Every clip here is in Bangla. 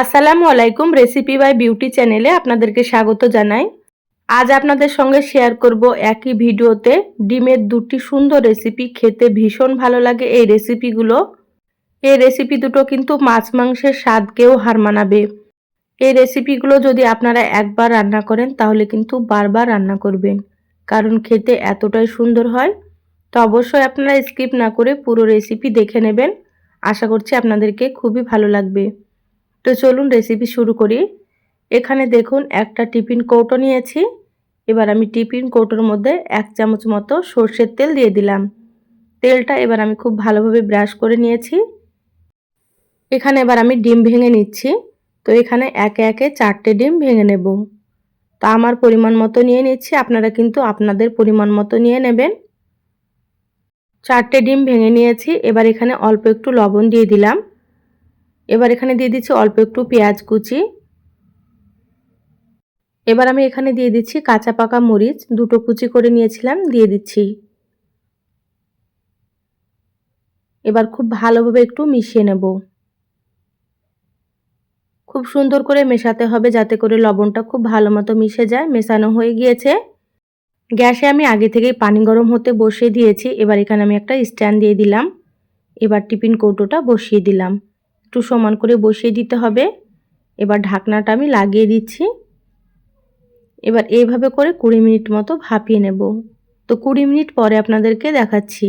আসসালামু আলাইকুম রেসিপি বাই বিউটি চ্যানেলে আপনাদেরকে স্বাগত জানাই। আজ আপনাদের সঙ্গে শেয়ার করব একই ভিডিওতে ডিমের দুটি সুন্দর রেসিপি খেতে ভীষণ ভালো লাগে এই রেসিপিগুলো এই রেসিপি দুটো কিন্তু মাছ মাংসের স্বাদকেও হার মানাবে। এই রেসিপিগুলো যদি আপনারা একবার রান্না করেন, তাহলে কিন্তু বারবার রান্না করবেন। কারণ খেতে এতটাই সুন্দর হয়। তো অবশ্যই আপনারা স্কিপ না করে পুরো রেসিপি দেখে নেবেন। আশা করছি আপনাদেরকে খুবই ভালো লাগবে। তো চলুন রেসিপি শুরু করি। এখানে দেখুন, একটা টিফিন কৌটো নিয়েছি। এবার আমি টিফিন কৌটোর মধ্যে এক চামচ মতো সর্ষের তেল দিয়ে দিলাম। তেলটা এবার আমি খুব ভালোভাবে ব্রাশ করে নিয়েছি। এখানে এবার আমি ডিম ভেঙে নিচ্ছি। তো এখানে একে একে চারটে ডিম ভেঙে নেব। তা আমার পরিমাণ মতো নিয়ে নিচ্ছি। আপনারা কিন্তু আপনাদের পরিমাণ মতো নিয়ে নেবেন। চারটে ডিম ভেঙে নিয়েছি। এবার এখানে অল্প একটু লবণ দিয়ে দিলাম। এবার এখানে দিয়ে দিচ্ছি অল্প একটু পেঁয়াজ কুচি। এবার আমি এখানে দিয়ে দিচ্ছি কাঁচা পাকা মরিচ, দুটো কুচি করে নিয়েছিলাম, দিয়ে দিচ্ছি। এবার খুব ভালোভাবে একটু মিশিয়ে নেব। খুব সুন্দর করে মেশাতে হবে যাতে করে লবণটা খুব ভালো মতো মিশে যায়, মেশানো হয়ে গিয়েছে। গ্যাসে আমি আগে থেকেই পানি গরম হতে বসিয়ে দিয়েছি, এবার এখানে আমি একটা স্ট্যান্ড দিয়ে দিলাম। এবার টিফিন কৌটোটা বসিয়ে দিলাম। একটু সমান করে বসিয়ে দিতে হবে। এবার ঢাকনাটা আমি লাগিয়ে দিচ্ছি। এবার এইভাবে করে কুড়ি মিনিট মতো ভাপিয়ে নেব। তো কুড়ি মিনিট পরে আপনাদেরকে দেখাচ্ছি।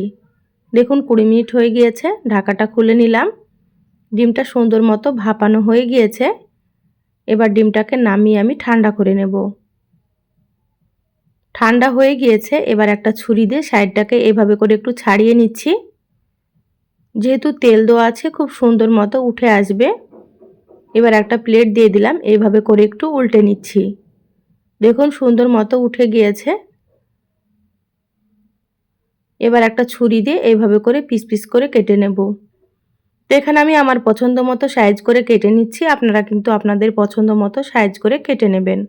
দেখুন কুড়ি মিনিট হয়ে গিয়েছে, ঢাকাটা খুলে নিলাম। ডিমটা সুন্দর মতো ভাপানো হয়ে গিয়েছে। এবার ডিমটাকে নামিয়ে আমি ঠান্ডা করে নেব। ঠান্ডা হয়ে গিয়েছে, এবার একটা ছুরি দিয়ে সাইডটাকে এভাবে করে একটু ছাড়িয়ে নিচ্ছি। যেহেতু তেল দেওয়া আছে, খুব সুন্দর মতো উঠে আসবে। এবার একটা প্লেট দিয়ে দিলাম, এইভাবে করে একটু উল্টে নিচ্ছি। দেখুন সুন্দর মতো উঠে গিয়েছে। এবার একটা ছুরি দিয়ে এইভাবে করে পিস পিস করে কেটে নেব। তো এখানে আমি আমার পছন্দ মতো সাইজ করে কেটে নিচ্ছি, আপনারা কিন্তু আপনাদের পছন্দ মতো সাইজ করে কেটে নেবেন।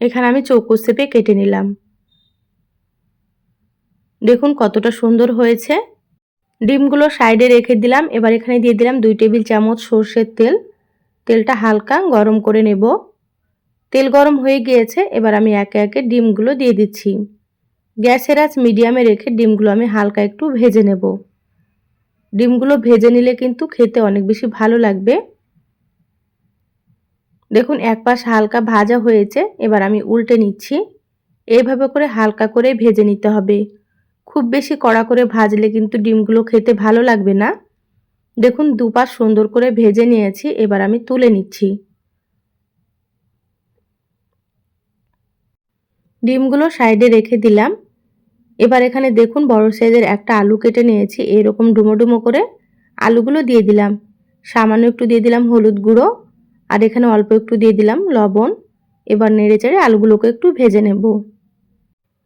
এখানে আমি চৌকো শেপে কেটে নিলাম। দেখুন কতটা সুন্দর হয়েছে। ডিমগুলো সাইডে রেখে দিলাম। এবার এখানে দিয়ে দিলাম দুই টেবিল চামচ সর্ষের তেল। তেলটা হালকা গরম করে নেব। তেল গরম হয়ে গিয়েছে, এবার আমি একে একে ডিমগুলো দিয়ে দিচ্ছি। গ্যাসের আঁচ মিডিয়ামে রেখে ডিমগুলো আমি হালকা একটু ভেজে নেব। ডিমগুলো ভেজে নিলে কিন্তু খেতে অনেক বেশি ভালো লাগবে। দেখুন এক পাশ হালকা ভাজা হয়েছে, এবার আমি উল্টে নিচ্ছি। এইভাবে করে হালকা করে ভেজে নিতে হবে। খুব বেশি কড়া করে ভাজলে কিন্তু ডিমগুলো খেতে ভালো লাগবে না। দেখুন দুপাশ সুন্দর করে ভেজে নিয়েছি, এবার আমি তুলে নিচ্ছি। ডিমগুলো সাইডে রেখে দিলাম। এবার এখানে দেখুন বড় সাইজের একটা আলু কেটে নিয়েছি, এরকম ডুমো ডুমো করে আলুগুলো দিয়ে দিলাম। সামান্য একটু দিয়ে দিলাম হলুদ গুঁড়ো, আর এখানে অল্প একটু দিয়ে দিলাম লবণ। এবার নেড়ে চেড়ে আলুগুলোকে একটু ভেজে নেব।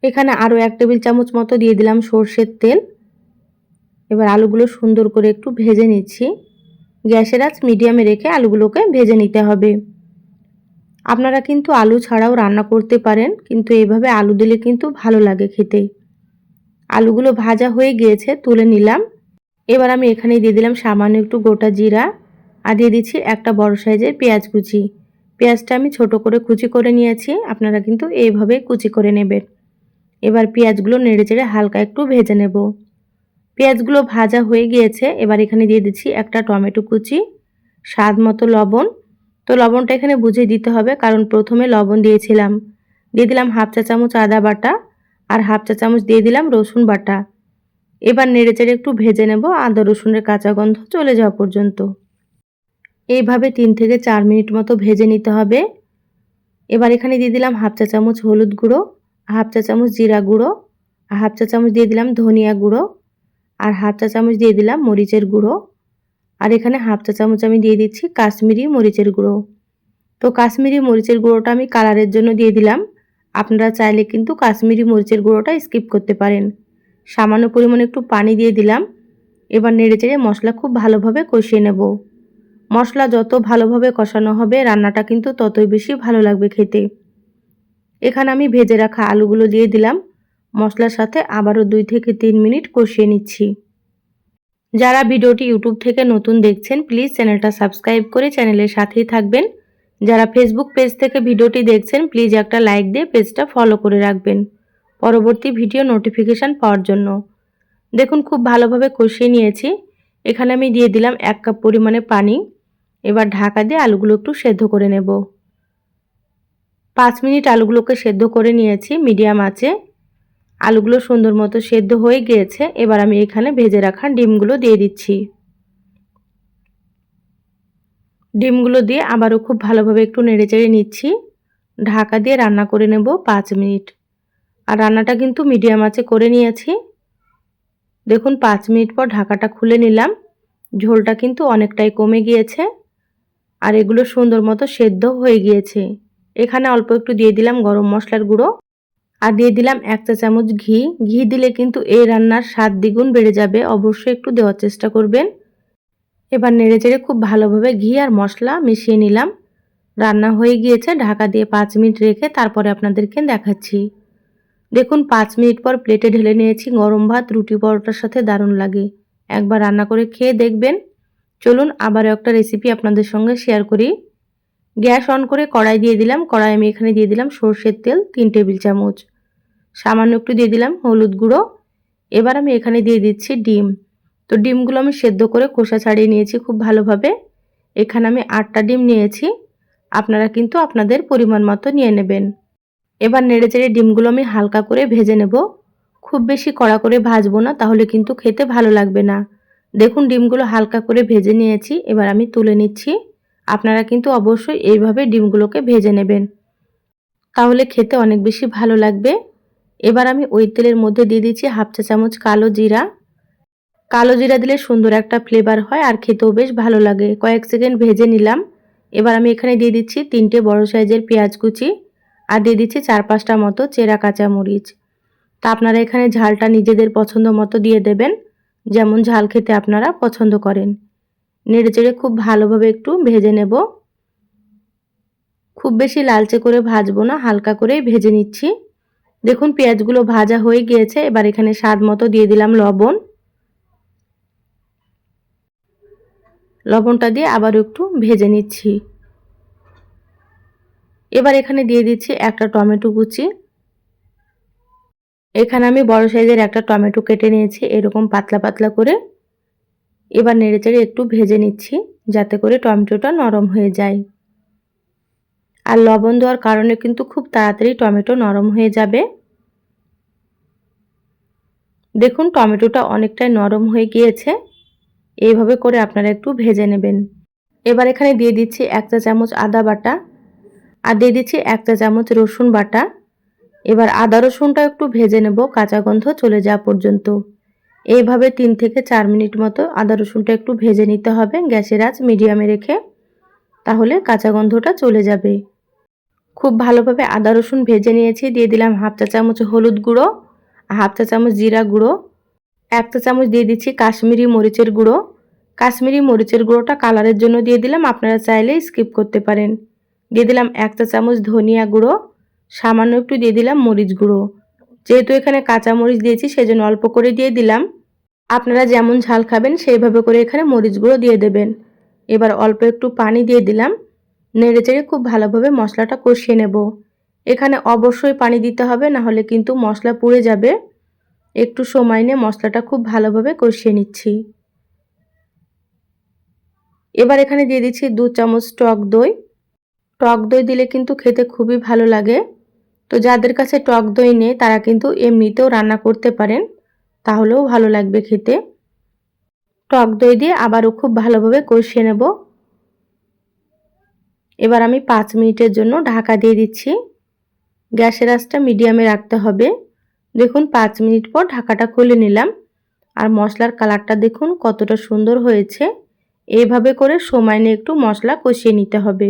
এখানে আরও এক টেবিল চামচ মতো দিয়ে দিলাম সর্ষের তেল। এবার আলুগুলো সুন্দর করে একটু ভেজে নিচ্ছি। গ্যাসের আঁচ মিডিয়ামে রেখে আলুগুলোকে ভেজে নিতে হবে। আপনারা কিন্তু আলু ছাড়াও রান্না করতে পারেন, কিন্তু এইভাবে আলু দিলে কিন্তু ভালো লাগে খেতে। আলুগুলো ভাজা হয়ে গিয়েছে, তুলে নিলাম। এবার আমি এখানে দিয়ে দিলাম সামান্য একটু গোটা জিরা আর দিয়ে দিচ্ছি একটা বড় সাইজের পেঁয়াজ কুচি। পেঁয়াজটা আমি ছোট করে কুচি করে নিয়েছি, আপনারা কিন্তু এইভাবে কুচি করে নেবেন। এবার পেঁয়াজগুলো নেড়ে চেড়ে হালকা একটু ভেজে নেব। পেঁয়াজগুলো ভাজা হয়ে গিয়েছে, এবার এখানে দিয়ে দিচ্ছি একটা টমেটো কুচি, স্বাদ মতো লবণ। তো লবণটা এখানে বুঝে দিতে হবে, কারণ প্রথমে লবণ দিয়েছিলাম। দিয়ে দিলাম হাফ চা চামচ আদা বাটা আর হাফ চা চামচ দিয়ে দিলাম রসুন বাটা। এবার নেড়ে চেড়ে একটু ভেজে নেব, আদা রসুনের কাঁচা গন্ধ চলে যাওয়া পর্যন্ত। এইভাবে তিন থেকে চার মিনিট মতো ভেজে নিতে হবে। এবার এখানে দিয়ে দিলাম হাফ চা চামচ হলুদ গুঁড়ো হাফ চা চামচ জিরা গুঁড়ো, আর হাফ চা চামচ দিয়ে দিলাম ধনিয়া গুঁড়ো, আর হাফ চা চামচ দিয়ে দিলাম মরিচের গুঁড়ো, আর এখানে হাফ চা চামচ আমি দিয়ে দিচ্ছি কাশ্মীরি মরিচের গুঁড়ো। তো কাশ্মীরি মরিচের গুঁড়োটা আমি কালারের জন্য দিয়ে দিলাম। আপনারা চাইলে কিন্তু কাশ্মীরি মরিচের গুঁড়োটা স্কিপ করতে পারেন। সামান্য পরিমাণে একটু পানি দিয়ে দিলাম। এবার নেড়ে চেড়ে মশলা খুব ভালোভাবে কষিয়ে নেব। মশলা যত ভালোভাবে কষানো হবে, রান্নাটা কিন্তু ততই বেশি ভালো লাগবে খেতে। এখানে আমি ভেজে রাখা আলুগুলো দিয়ে দিলাম। মশলার সাথে আবারও দুই থেকে তিন মিনিট কষিয়ে নিচ্ছি। যারা ভিডিওটি ইউটিউব থেকে নতুন দেখছেন, প্লিজ চ্যানেলটা সাবস্ক্রাইব করে চ্যানেলের সাথেই থাকবেন। যারা ফেসবুক পেজ থেকে ভিডিওটি দেখছেন, প্লিজ একটা লাইক দিয়ে পেজটা ফলো করে রাখবেন পরবর্তী ভিডিও নোটিফিকেশান পাওয়ার জন্য। দেখুন, খুব ভালোভাবে কষিয়ে নিয়েছি। এখানে আমি দিয়ে দিলাম এক কাপ পরিমাণে পানি। এবার ঢাকা দিয়ে আলুগুলো একটু সেদ্ধ করে নেব। পাঁচ মিনিট আলুগুলোকে সেদ্ধ করে নিয়েছি মিডিয়াম আঁচে। আলুগুলো সুন্দর মতো সেদ্ধ হয়ে গিয়েছে। এবার আমি এখানে ভেজে রাখা ডিমগুলো দিয়ে দিচ্ছি। ডিমগুলো দিয়ে আবারও খুব ভালোভাবে একটু নেড়েচেড়ে নিচ্ছি। ঢাকা দিয়ে রান্না করে নেব পাঁচ মিনিট। আর রান্নাটা কিন্তু মিডিয়াম আঁচে করে নিয়েছি। দেখুন, পাঁচ মিনিট পর ঢাকাটা খুলে নিলাম। ঝোলটা কিন্তু অনেকটাই কমে গিয়েছে। আর এগুলো সুন্দর মতো সেদ্ধ হয়ে গিয়েছে। এখানে অল্প একটু দিয়ে দিলাম গরম মশলার গুঁড়ো আর দিয়ে দিলাম এক চা চামচ ঘি। ঘি দিলে কিন্তু এই রান্নার স্বাদ দ্বিগুণ বেড়ে যাবে। অবশ্যই একটু দেওয়ার চেষ্টা করবেন। এবার নেড়ে চেড়ে খুব ভালোভাবে ঘি আর মশলা মিশিয়ে নিলাম। রান্না হয়ে গিয়েছে। ঢাকা দিয়ে পাঁচ মিনিট রেখে তারপরে আপনাদেরকে দেখাচ্ছি। দেখুন, পাঁচ মিনিট পর প্লেটে ঢেলে নিয়েছি গরম ভাত, রুটি পরোটার সাথে দারুণ লাগে। একবার রান্না করে খেয়ে দেখবেন। চলুন আবারও একটা রেসিপি আপনাদের সঙ্গে শেয়ার করি। গ্যাস অন করে কড়াই দিয়ে দিলাম। কড়াই আমি এখানে দিয়ে দিলাম সর্ষের তেল, তিন টেবিল চামচ। সামান্য একটু দিয়ে দিলাম হলুদ গুঁড়ো। এবার আমি এখানে দিয়ে দিচ্ছি ডিম। তো ডিমগুলো আমি সেদ্ধ করে খোসা ছাড়িয়ে নিয়েছি খুব ভালোভাবে। এখানে আমি আটটা ডিম নিয়েছি। আপনারা কিন্তু আপনাদের পরিমাণ মতো নিয়ে নেবেন। এবার নেড়ে চেড়ে ডিমগুলো আমি হালকা করে ভেজে নেব। খুব বেশি কড়া করে ভাজবো না, তাহলে কিন্তু খেতে ভালো লাগবে না। দেখুন, ডিমগুলো হালকা করে ভেজে নিয়েছি। এবার আমি তুলে নিচ্ছি। আপনারা কিন্তু অবশ্যই এইভাবে ডিমগুলোকে ভেজে নেবেন। তাহলে খেতে অনেক বেশি ভালো লাগবে। এবার আমি ওই তেলের মধ্যে দিয়ে দিচ্ছি হাফ চা চামচ কালো জিরা। কালো জিরা দিলে সুন্দর একটা ফ্লেভার হয় আর খেতেও বেশ ভালো লাগে। কয়েক সেকেন্ড ভেজে নিলাম। এবার আমি এখানে দিয়ে দিচ্ছি তিনটে বড় সাইজের পেঁয়াজ কুচি আর দিয়ে দিচ্ছি চার পাঁচটা মতো চেরা কাঁচা মরিচ তা আপনারা এখানে ঝালটা নিজেদের পছন্দ মতো দিয়ে দেবেন। যেমন ঝাল খেতে আপনারা পছন্দ করেন। নেড়ে চেড়ে খুব ভালোভাবে একটু ভেজে নেব। খুব বেশি লালচে করে ভাজবো না, হালকা করেই ভেজে নিচ্ছি। দেখুন, পেঁয়াজগুলো ভাজা হয়ে গিয়েছে, এবার এখানে স্বাদ মতো দিয়ে দিলাম লবণ। লবণটা দিয়ে আবার একটু ভেজে নিচ্ছি। এবার এখানে দিয়ে দিচ্ছি একটা টমেটো কুচি। এখানে আমি বড় সাইজের একটা টমেটো কেটে নিয়েছি, এরকম পাতলা পাতলা করে। এবার নেড়েচেড়ে একটু ভেজে নিচ্ছি, যাতে করে টমেটোটা নরম হয়ে যায়। আর লবণ দেওয়ার কারণে কিন্তু খুব তাড়াতাড়ি টমেটো নরম হয়ে যাবে। দেখুন, টমেটোটা অনেকটাই নরম হয়ে গিয়েছে। এইভাবে করে আপনারা একটু ভেজে নেবেন। এবার এখানে দিয়ে দিচ্ছি এক চা চামচ আদা বাটা আর দিয়ে দিচ্ছি এক চা চামচ রসুন বাটা। এবার আদা রসুনটা একটু ভেজে নেব, কাঁচা গন্ধ চলে যাওয়া পর্যন্ত। এইভাবে তিন থেকে চার মিনিট মতো আদা রসুনটা একটু ভেজে নিতে হবে গ্যাসের আঁচ মিডিয়ামে রেখে, তাহলে কাঁচা গন্ধটা চলে যাবে। খুব ভালোভাবে আদা রসুন ভেজে নিয়েছি, দিয়ে দিলাম হাফ চা চামচ হলুদ গুঁড়ো, হাফ চা চামচ জিরা গুঁড়ো, এক চা চামচ দিয়ে দিচ্ছি কাশ্মীরি মরিচের গুঁড়ো। কাশ্মীরি মরিচের গুঁড়োটা কালারের জন্য দিয়ে দিলাম, আপনারা চাইলে স্কিপ করতে পারেন। দিয়ে দিলাম এক চা চামচ ধনিয়া গুঁড়ো, সামান্য একটু দিয়ে দিলাম মরিচ গুঁড়ো। যেহেতু এখানে কাঁচা মরিচ দিয়েছি, সেজন্য অল্প করে দিয়ে দিলাম। আপনারা যেমন ঝাল খাবেন, সেইভাবে করে এখানে মরিচ গুঁড়ো দিয়ে দেবেন। এবার অল্প একটু পানি দিয়ে দিলাম। নেড়ে চেড়ে খুব ভালোভাবে মশলাটা কষিয়ে নেব। এখানে অবশ্যই পানি দিতে হবে, না হলে কিন্তু মশলা পুড়ে যাবে। একটু সময় নিয়ে মশলাটা খুব ভালোভাবে কষিয়ে নিচ্ছি। এবার এখানে দিয়ে দিচ্ছি দু চামচ টক দই। টক দই দিলে কিন্তু খেতে খুবই ভালো লাগে। তো যাদের কাছে টক দই নেই, তারা কিন্তু এমনিতেও রান্না করতে পারেন। তাহলেও ভালো লাগবে খেতে। টক দই দিয়ে আবারও খুব ভালোভাবে কষিয়ে নেব। এবার আমি পাঁচ মিনিটের জন্য ঢাকা দিয়ে দিচ্ছি। গ্যাসের আঁচটা মিডিয়ামে রাখতে হবে। দেখুন, পাঁচ মিনিট পর ঢাকাটা খুলে নিলাম। আর মশলার কালারটা দেখুন কতটা সুন্দর হয়েছে। এইভাবে করে সময় নিয়ে একটু মশলা কষিয়ে নিতে হবে।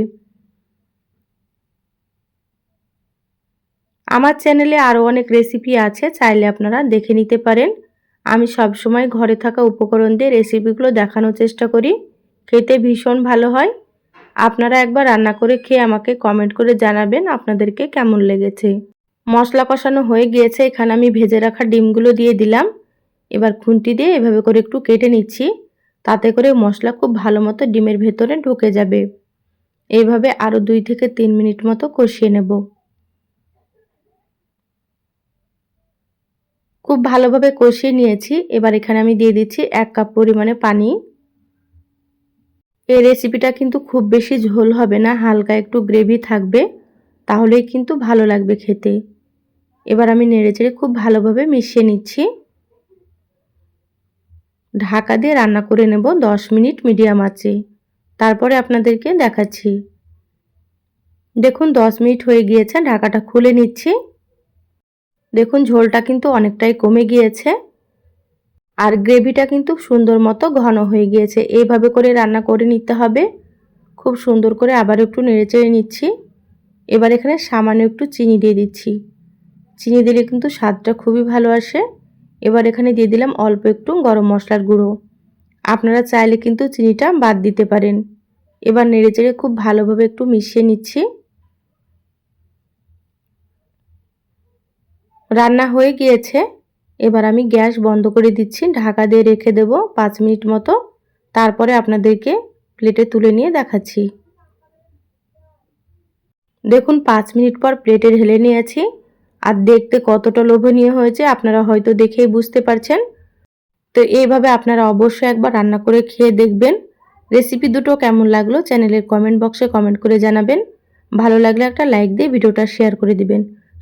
আমার চ্যানেলে আরও অনেক রেসিপি আছে, চাইলে আপনারা দেখে নিতে পারেন। আমি সব সময় ঘরে থাকা উপকরণ দিয়ে রেসিপিগুলো দেখানোর চেষ্টা করি, খেতে ভীষণ ভালো হয়। আপনারা একবার রান্না করে খেয়ে আমাকে কমেন্ট করে জানাবেন আপনাদেরকে কেমন লেগেছে। মশলা কষানো হয়ে গিয়েছে, এখানে আমি ভেজে রাখা ডিমগুলো দিয়ে দিলাম। এবার খুন্তি দিয়ে এভাবে করে একটু কেটে নিচ্ছি, তাতে করে মশলা খুব ভালো মতো ডিমের ভেতরে ঢুকে যাবে। এইভাবে আরও দুই থেকে তিন মিনিট মতো কষিয়ে নেব। খুব ভালোভাবে কষিয়ে নিয়েছি। এবার এখানে আমি দিয়ে দিচ্ছি এক কাপ পরিমাণে পানি। এই রেসিপিটা কিন্তু খুব বেশি ঝোল হবে না, হালকা একটু গ্রেভি থাকবে, তাহলেই কিন্তু ভালো লাগবে খেতে। এবার আমি নেড়েচেড়ে খুব ভালোভাবে মিশিয়ে নিচ্ছি। ঢাকা দিয়ে রান্না করে নেব দশ মিনিট মিডিয়াম আঁচে। তারপরে আপনাদেরকে দেখাচ্ছি। দেখুন, দশ মিনিট হয়ে গিয়েছে, ঢাকাটা খুলে নিচ্ছি। দেখুন, ঝোলটা কিন্তু অনেকটাই কমে গিয়েছে আর গ্রেভিটা কিন্তু সুন্দর মতো ঘন হয়ে গিয়েছে। এইভাবে করে রান্না করে নিতে হবে। খুব সুন্দর করে আবার একটু নেড়েচেড়ে নিচ্ছি। এবার এখানে সামান্য একটু চিনি দিয়ে দিচ্ছি। চিনি দিলে কিন্তু স্বাদটা খুবই ভালো আসে। এবার এখানে দিয়ে দিলাম অল্প একটু গরম মশলার গুঁড়ো। আপনারা চাইলে কিন্তু চিনিটা বাদ দিতে পারেন। এবার নেড়েচেড়ে খুব ভালোভাবে একটু মিশিয়ে নিচ্ছি। রান্না হয়ে গিয়েছে। এবার আমি গ্যাস বন্ধ করে দিচ্ছি। ঢাকা দিয়ে রেখে দেব পাঁচ মিনিট মতো। তারপরে আপনাদেরকে প্লেটে তুলে নিয়ে দেখাচ্ছি। দেখুন, পাঁচ মিনিট পর প্লেটে ঢেলে নিয়েছি। আর দেখতে কতটা লোভনীয় হয়েছে, আপনারা হয়তো দেখেই বুঝতে পারছেন। তো এইভাবে আপনারা অবশ্যই একবার রান্না করে খেয়ে দেখবেন। রেসিপি দুটো কেমন লাগল, চ্যানেলের কমেন্ট বক্সে কমেন্ট করে জানাবেন। ভালো লাগলে একটা লাইক দিয়ে ভিডিওটা শেয়ার করে দিবেন।